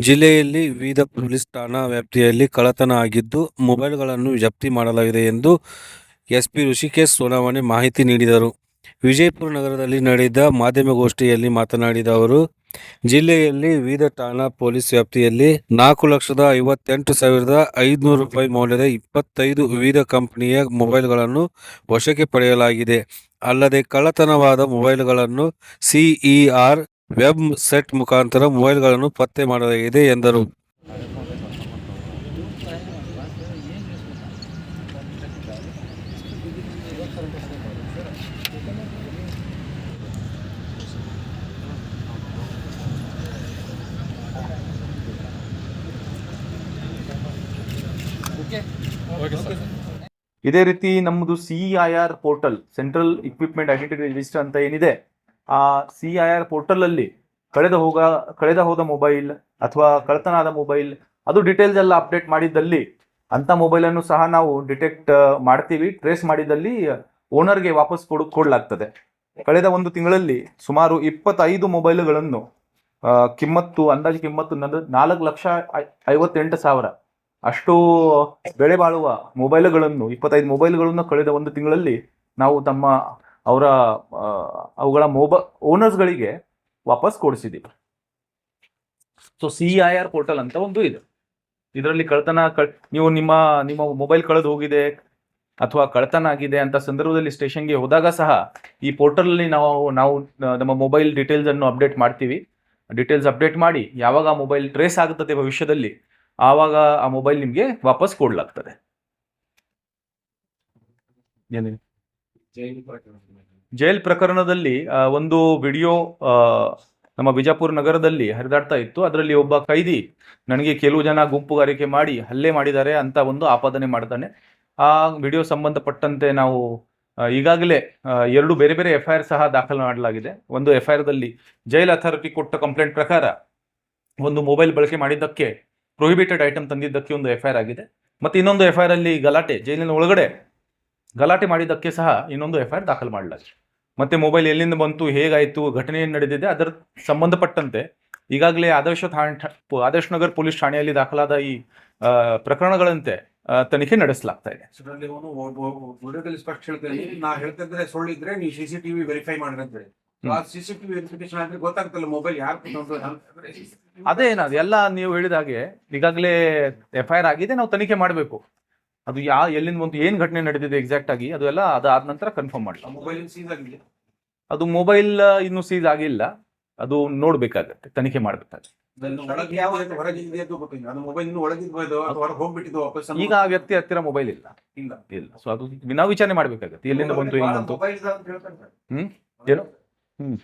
ಜಿಲ್ಲೆಯಲ್ಲಿ ವಿವಿಧ ಪೊಲೀಸ್ ಠಾಣಾ ವ್ಯಾಪ್ತಿಯಲ್ಲಿ ಕಳತನ ಆಗಿದ್ದು, ಮೊಬೈಲ್ಗಳನ್ನು ಜಪ್ತಿ ಮಾಡಲಾಗಿದೆ ಎಂದು ಎಸ್ಪಿ ಋಷಿಕೇಶ್ ಸೋನಾವಣೆ ಮಾಹಿತಿ ನೀಡಿದರು. ವಿಜಯಪುರ ನಗರದಲ್ಲಿ ನಡೆದ ಮಾಧ್ಯಮಗೋಷ್ಠಿಯಲ್ಲಿ ಮಾತನಾಡಿದ ಅವರು, ಜಿಲ್ಲೆಯಲ್ಲಿ ವಿವಿಧ ಠಾಣಾ ಪೊಲೀಸ್ ವ್ಯಾಪ್ತಿಯಲ್ಲಿ ನಾಲ್ಕು ಲಕ್ಷದ ಐವತ್ತೆಂಟು ಸಾವಿರದ ಐದುನೂರು ರೂಪಾಯಿ ಮೌಲ್ಯದ ಇಪ್ಪತ್ತೈದು ವಿವಿಧ ಕಂಪನಿಯ ಮೊಬೈಲ್ಗಳನ್ನು ವಶಕ್ಕೆ ಪಡೆಯಲಾಗಿದೆ. ಅಲ್ಲದೆ ಕಳ್ಳತನವಾದ ಮೊಬೈಲ್ಗಳನ್ನು ಸಿಇಆರ್ ವೆಬ್ ಸೆಟ್ ಮುಖಾಂತರ ಮೊಬೈಲ್ಗಳನ್ನು ಪತ್ತೆ ಮಾಡಲಾಗಿದೆ ಎಂದರು. ಇದೇ ರೀತಿ ನಮ್ಮದು C E R portal central equipment identity register ಅಂತ ಏನಿದೆ ಆ ಸಿ ಐ ಆರ್ ಪೋರ್ಟಲ್ ಅಲ್ಲಿ ಕಳೆದ ಹೋಗ, ಕಳೆದ ಹೋದ ಮೊಬೈಲ್ ಅಥವಾ ಕಳತನಾದ ಮೊಬೈಲ್ ಅದು ಡೀಟೇಲ್ಸ್ ಎಲ್ಲ ಅಪ್ಡೇಟ್ ಮಾಡಿದ್ದಲ್ಲಿ ಅಂತ ಮೊಬೈಲ್ ಅನ್ನು ಸಹ ನಾವು ಡಿಟೆಕ್ಟ್ ಮಾಡ್ತೀವಿ ಟ್ರೇಸ್ ಮಾಡಿದಲ್ಲಿ ಓನರ್ಗೆ ವಾಪಸ್ ಕೊಡು, ಕೊಡಲಾಗ್ತದೆ. ಕಳೆದ ಒಂದು ತಿಂಗಳಲ್ಲಿ ಸುಮಾರು ಇಪ್ಪತ್ತೈದು ಮೊಬೈಲ್ಗಳನ್ನು ಕಿಮ್ಮತ್ತು, ಅಂದಾಜು ಕಿಮ್ಮತ್ತು ನಂದು, ನಾಲ್ಕು ಲಕ್ಷ ಐವತ್ತೆಂಟು ಸಾವಿರ ಅಷ್ಟು ಬೆಳೆ ಬಾಳುವ ಮೊಬೈಲ್ಗಳನ್ನು ಇಪ್ಪತ್ತೈದು ಮೊಬೈಲ್ಗಳನ್ನು ಕಳೆದ ಒಂದು ತಿಂಗಳಲ್ಲಿ ನಾವು ತಮ್ಮ ಅವರ ಅವುಗಳ ಮೊಬ, ಓನರ್ಸ್ಗಳಿಗೆ ವಾಪಸ್ ಕೊಡಿಸಿದ್ದೀವಿ. So C I R portal ಅಂತ ಒಂದು ಇದೆ. ಇದರಲ್ಲಿ ಕಳ್ತನ ಕಳ್, ನೀವು ನಿಮ್ಮ ನಿಮ್ಮ ಮೊಬೈಲ್ ಕಳೆದು ಹೋಗಿದೆ ಅಥವಾ ಕಳ್ತನ ಆಗಿದೆ ಅಂತ ಸಂದರ್ಭದಲ್ಲಿ ಸ್ಟೇಷನ್ಗೆ ಹೋದಾಗ ಸಹ ಈ ಪೋರ್ಟಲಲ್ಲಿ ನಾವು ನಾವು, ನಮ್ಮ ಮೊಬೈಲ್ ಡೀಟೇಲ್ಸ್ ಅನ್ನು ಅಪ್ಡೇಟ್ ಮಾಡ್ತೀವಿ. ಡೀಟೇಲ್ಸ್ ಅಪ್ಡೇಟ್ ಮಾಡಿ ಯಾವಾಗ ಆ ಮೊಬೈಲ್ ಟ್ರೇಸ್ ಆಗುತ್ತದೆ ಭವಿಷ್ಯದಲ್ಲಿ, ಆವಾಗ ಆ ಮೊಬೈಲ್ ನಿಮಗೆ ವಾಪಸ್ ಕೊಡ್ಲಾಗ್ತದೆ. ಏನಿದೆ? ಜೈಲ್ ಪ್ರಕರಣದಲ್ಲಿ ಒಂದು ವಿಡಿಯೋ ನಮ್ಮ ಬಿಜಾಪುರ ನಗರದಲ್ಲಿ ಹರಿದಾಡ್ತಾ ಇತ್ತು. ಅದರಲ್ಲಿ ಒಬ್ಬ ಕೈದಿ ನನಗೆ ಕೆಲವು ಜನ ಗುಂಪುಗಾರಿಕೆ ಮಾಡಿ ಹಲ್ಲೆ ಮಾಡಿದ್ದಾರೆ ಅಂತ ಒಂದು ಆಪಾದನೆ ಮಾಡ್ತಾನೆ. ಆ ವಿಡಿಯೋ ಸಂಬಂಧಪಟ್ಟಂತೆ ನಾವು ಈಗಾಗಲೇ ಎರಡು ಬೇರೆ ಬೇರೆ ಎಫ್ ಐ ಆರ್ ಸಹ ದಾಖಲು ಮಾಡಲಾಗಿದೆ. ಒಂದು ಎಫ್ ಐ ಆರ್ದಲ್ಲಿ ಜೈಲ್ ಅಥಾರಿಟಿ ಕೊಟ್ಟ ಕಂಪ್ಲೇಂಟ್ ಪ್ರಕಾರ ಒಂದು ಮೊಬೈಲ್ ಬಳಕೆ ಮಾಡಿದ್ದಕ್ಕೆ, ಪ್ರೊಹಿಬಿಟೆಡ್ ಐಟಮ್ ತಂದಿದ್ದಕ್ಕೆ ಒಂದು ಎಫ್ ಐ ಆಗಿದೆ. ಮತ್ತೆ ಇನ್ನೊಂದು ಎಫ್ ಐ ಆರ್ ಅಲ್ಲಿ ಗಲಾಟೆ, ಜೈಲಿನ ಒಳಗಡೆ ಗಲಾಟೆ ಮಾಡಿದ್ದಕ್ಕೆ ಸಹ ಇನ್ನೊಂದು ಎಫ್ ಐ ಆರ್ ದಾಖಲು ಮಾಡಲಾಗಿದೆ. ಮತ್ತೆ ಮೊಬೈಲ್ ಎಲ್ಲಿಂದ ಬಂತು ಹೇಗಾಯಿತು ಘಟನೆ ಏನು ನಡೆದಿದೆ ಅದರ ಸಂಬಂಧಪಟ್ಟಂತೆ ಈಗಾಗಲೇ ಆದರ್ಶ ಠಾಣೆ ಆದರ್ಶ ನಗರ್ ಪೊಲೀಸ್ ಠಾಣೆಯಲ್ಲಿ ದಾಖಲಾದ ಈ ಪ್ರಕರಣಗಳಂತೆ ತನಿಖೆ ನಡೆಸಲಾಗ್ತಾ ಇದೆ. ಅದೇ ಏನದು ಎಲ್ಲ ನೀವು ಹೇಳಿದ ಹಾಗೆ ಈಗಾಗಲೇ ಎಫ್ ಐ ಆರ್ ಆಗಿದೆ ನಾವು ತನಿಖೆ ಮಾಡಬೇಕು. ಅದು ಯಾ ಎಲ್ಲಿಂದ ಬಂತು ಏನ್ ಘಟನೆ ನಡೆದಿದೆ ಎಕ್ಸಾಕ್ಟ್ ಆಗಿ ಅದು ಎಲ್ಲ ಅದಾದ ನಂತರ ಕನ್ಫರ್ಮ್ ಮಾಡಲ್ಲ ಮೊಬೈಲ್ ಸೀಸ್ ಆಗಿಲ್ಲ ಅದು ಮೊಬೈಲ್ ಇನ್ನೂ ಸೀಸ್ ಆಗಿಲ್ಲ. ಅದು ನೋಡ್ಬೇಕಾಗತ್ತೆ ತನಿಖೆ ಮಾಡ್ಬೇಕಾಗತ್ತೆ. ಈಗ ಆ ವ್ಯಕ್ತಿ ಹತ್ತಿರ ಮೊಬೈಲ್ ಇಲ್ಲ. ಇಲ್ಲ. ಇಲ್ಲ. ಸೊ ಅದು ನಾವು ವಿಚಾರಣೆ ಮಾಡ್ಬೇಕಾಗತ್ತೆ ಎಲ್ಲಿಂದ ಬಂತು ಏನು ಬಂತು? ಮೊಬೈಲ್ ಅಂತ ಹೇಳ್ತಾರೆ. ಹ್ಮ್? ಏನು? ಹ್ಮ್.